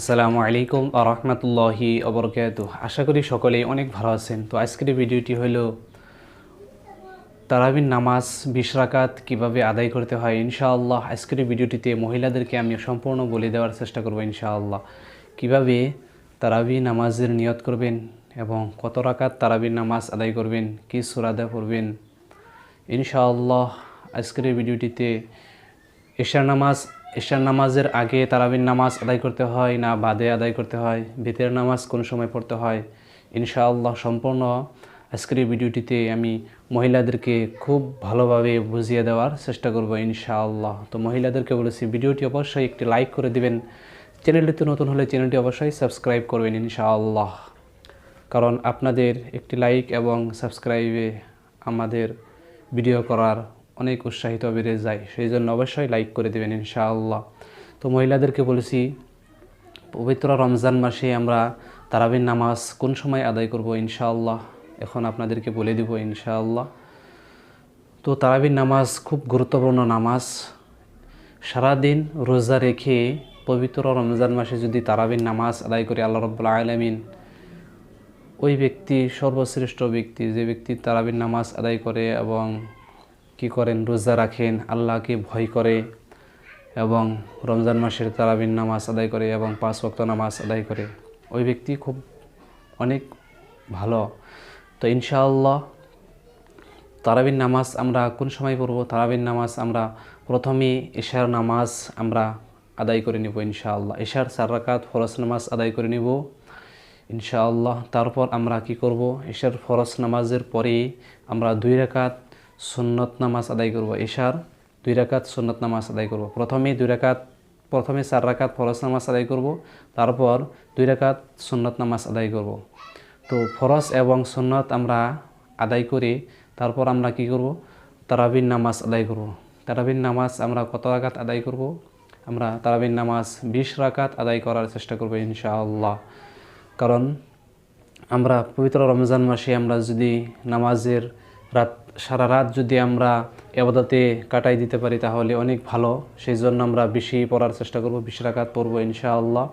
আসসালামু আলাইকুম আরহামতুল্লাহি অবরকাত আশা করি সকলেই অনেক ভালো আছেন। তো আজকের ভিডিওটি হলো তারাবিন নামাজ বিশ রাকাত কীভাবে আদায় করতে হয় ইনশাআল্লাহ। আজকের ভিডিওটিতে মহিলাদেরকে আমি সম্পূর্ণ বলে দেওয়ার চেষ্টা করব ইনশাআল্লাহ। কীভাবে তারাবি নামাজের নিয়ত করবেন এবং কত রাকাত তারাবির নামাজ আদায় করবেন, কী সুরাদা পড়বেন, ইনশাআল্লাহ আজকের ভিডিওটিতে এশার নামাজ এশার নামাজের আগে তারাবির নামাজ আদায় করতে হয় না বাদে আদায় করতে হয়? বেতের নামাজ কোন সময় পড়তে হয়? ইনশাআল্লাহ সম্পূর্ণ আজকের ভিডিওটিতে আমি মহিলাদেরকে খুব ভালোভাবে বুঝিয়ে দেওয়ার চেষ্টা করব ইনশাআল্লাহ। তো মহিলাদেরকে বলেছি, ভিডিওটি অবশ্যই একটি লাইক করে দিবেন। চ্যানেলটিতে নতুন হলে চ্যানেলটি অবশ্যই সাবস্ক্রাইব করবেন ইনশাআল্লাহ। কারণ আপনাদের একটি লাইক এবং সাবস্ক্রাইবে আমাদের ভিডিও করার অনেক উৎসাহিত বেড়ে যায় সেই জন্য অবশ্যই লাইক করে দেবেন ইনশাআল্লাহ। তো মহিলাদেরকে বলেছি, পবিত্র রমজান মাসে আমরা তারাবির নামাজ কোন সময় আদায় করব ইনশাআল্লাহ? এখন আপনাদেরকে বলে দিব ইনশাআল্লাহ। তো তারাবির নামাজ খুব গুরুত্বপূর্ণ নামাজ। সারাদিন রোজা রেখে পবিত্র রমজান মাসে যদি তারাবির নামাজ আদায় করে আল্লাহ রব্বুল আলমিন, ওই ব্যক্তি সর্বশ্রেষ্ঠ ব্যক্তি, যে ব্যক্তি তারাবির নামাজ আদায় করে এবং কি করেন? রোজা রাখেন, আল্লাহকে ভয় করে এবং রমজান মাসের তারাবিন নামাজ আদায় করে এবং পাঁচ ওয়াক্ত নামাজ আদায় করে। ওই ব্যক্তি খুব অনেক ভালো। তো ইনশাআল্লাহ তারাবিন নামাজ আমরা কোন সময় পড়ব? তারাবিন নামাজ আমরা প্রথমে এশার নামাজ আমরা আদায় করে নিব ইনশাআল্লাহ। এশার চার রাকাত ফরজ নামাজ আদায় করে নিব ইনশাআল্লাহ। তারপর আমরা কি করব? এশার ফরজ নামাজের পরে আমরা দুই রাকাত সুন্নত নামাজ আদায় করব এশার দুই রাকাত সুন্নত নামাজ আদায় করব। প্রথমে দুই রাকাত, প্রথমে চার রাকাত ফরজ নামাজ আদায় করব, তারপর দুই রাকাত সুন্নত নামাজ আদায় করব। তো ফরজ এবং সুন্নত আমরা আদায় করে, তারপর আমরা কি করব? তারাবির নামাজ আদায় করব। তারাবির নামাজ আমরা কত রাকাত আদায় করব? আমরা তারাবির নামাজ বিশ রাকাত আদায় করার চেষ্টা করব ইনশাআল্লাহ। কারণ আমরা পবিত্র রমজান মাসে আমরা যদি নামাজের রাত, সারা রাত যদি আমরা এবাদতে কাটাই দিতে পারি তাহলে অনেক ভালো। সেই জন্য আমরা বেশি পড়ার চেষ্টা করব, বিশ রাকাত পড়ব ইনশাআল্লাহ।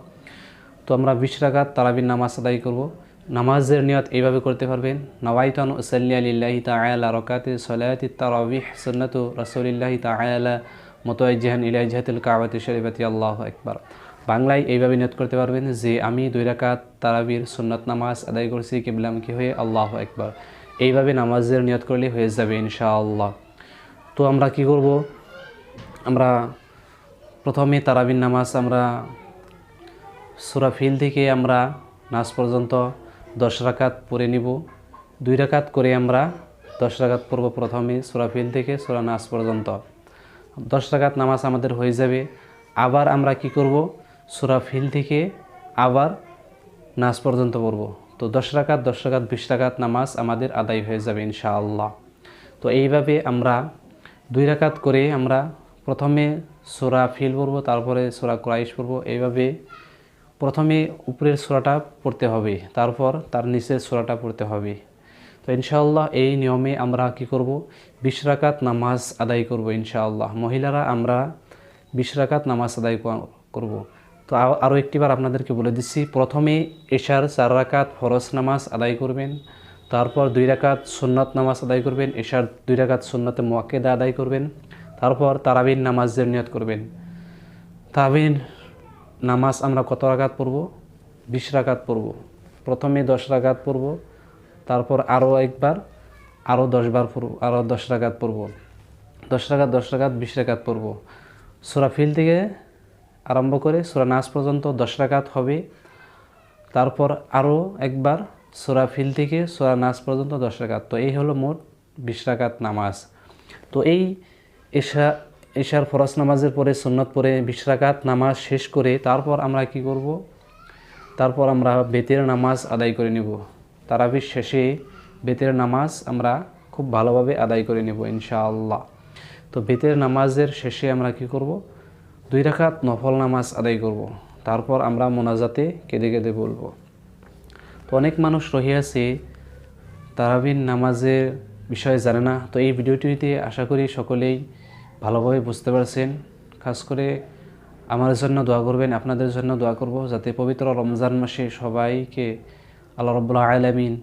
তো আমরা বিশ তারাবির নামাজ আদায় করব। নামাজের নিয়ত এইভাবে করতে পারবেন, নওয়াইতান ওসাল্লি আলিল্লাহি তাআলা রকাতে সলায়াতি তারাবিহ সুন্নাতু রাসূলিল্লাহি তাআলা মোতাইজিহান ইলাইজাহাতুল কাবাতি শরীফাতি, আল্লাহু আকবার। বাংলায় এইভাবে নিয়ত করতে পারবেন যে, আমি দুই রাকাত তারাবির সুন্নত নামাজ আদায় করছি কিবলামুখী হয়ে, আল্লাহ একবার এইভাবে নামাজের নিয়ত করলে হয়ে যাবে ইনশাআল্লাহ। তো আমরা কি করব? আমরা প্রথমে তারাবিন নামাজ আমরা সুরাফিল থেকে আমরা নাচ পর্যন্ত দশ রাকাত পড়ে নিব। দুই রাকাত করে আমরা দশ রাকাত পড়ব প্রথমে সুরাফিল থেকে সুরা নাচ পর্যন্ত। দশ রাকাত নামাজ আমাদের হয়ে যাবে। আবার আমরা কি করব? সুরাফিল থেকে আবার নাচ পর্যন্ত পড়ব। তো দশ রাকাত দশ রাকাত, বিশ রাকাত নামাজ আমাদের আদায় হয়ে যাবে ইনশাআল্লাহ। তো এইভাবে আমরা দুই রাকাত করে আমরা প্রথমে সোরা ফিল পড়ব, তারপরে সোরা ক্রাইশ পড়ব, এইভাবে প্রথমে উপরের সোরাটা পড়তে হবে, তারপর তার নিচের সোরাটা পড়তে হবে। তো ইনশাআল্লাহ এই নিয়মে আমরা কি করব? বিশ রাকাত নামাজ আদায় করব ইনশাআল্লাহ। মহিলারা আমরা বিশ রাকাত নামাজ আদায় করব। তো আরও একটিবার আপনাদেরকে বলে দিচ্ছি, প্রথমে এশার চার রাকাত ফরজ নামাজ আদায় করবেন, তারপর দুই রাকাত সুন্নত নামাজ আদায় করবেন, এশার দুই রাকাত সুন্নতে মোয়াক্কেদা আদায় করবেন, তারপর তারাবিন নামাজের নিয়ত করবেন। তারাবিন নামাজ আমরা কত রাকাত পড়ব? বিশ রাকাত পড়ব। প্রথমে দশ রাকাত পড়ব, তারপর আরও একবার আরও দশবার পড়ব আরও দশ রাকাত পড়ব। দশ রাকাত দশ রাকাত, বিশ রাকাত পড়ব। সুরাফিল থেকে আরম্ভ করে সুরা নাচ পর্যন্ত দশ রাকাত হবে। তারপর আরও একবার সুরা ফিল থেকে সুরা নাচ পর্যন্ত দশ রাকাত। তো এই হলো মোট বিশ রাকাত নামাজ। তো এই এশা, এশার ফরাস নামাজের পরে, সুন্নত পরে বিশ রাকাত নামাজ শেষ করে তারপর আমরা কি করব? তারপর আমরা বেতের নামাজ আদায় করে নেব। তারাবির শেষে বেতের নামাজ আমরা খুব ভালোভাবে আদায় করে নেব ইনশাআল্লাহ। তো বেতের নামাজের শেষে আমরা কি করব? দুই রাখাত নফল নামাজ আদায় করব। তারপর আমরা মোনাজাতে কেঁদে কেঁদে বলব। তো অনেক মানুষ রহিয়াছে তারাবিন নামাজের বিষয়ে জানে না। তো এই ভিডিওটিতে আশা করি সকলেই ভালোভাবে বুঝতে পারছেন। খাস করে আমার জন্য দোয়া করবেন, আপনাদের জন্য দোয়া করব, যাতে পবিত্র রমজান মাসে সবাইকে আল্লাহ রব্বুল্লাহ আলমিন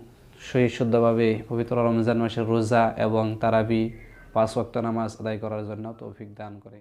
শুদ্ধভাবে পবিত্র রমজান মাসে রোজা এবং তারাবি পাঁচ ওয়াক্ত নামাজ আদায় করার জন্য তৌফিক দান করে।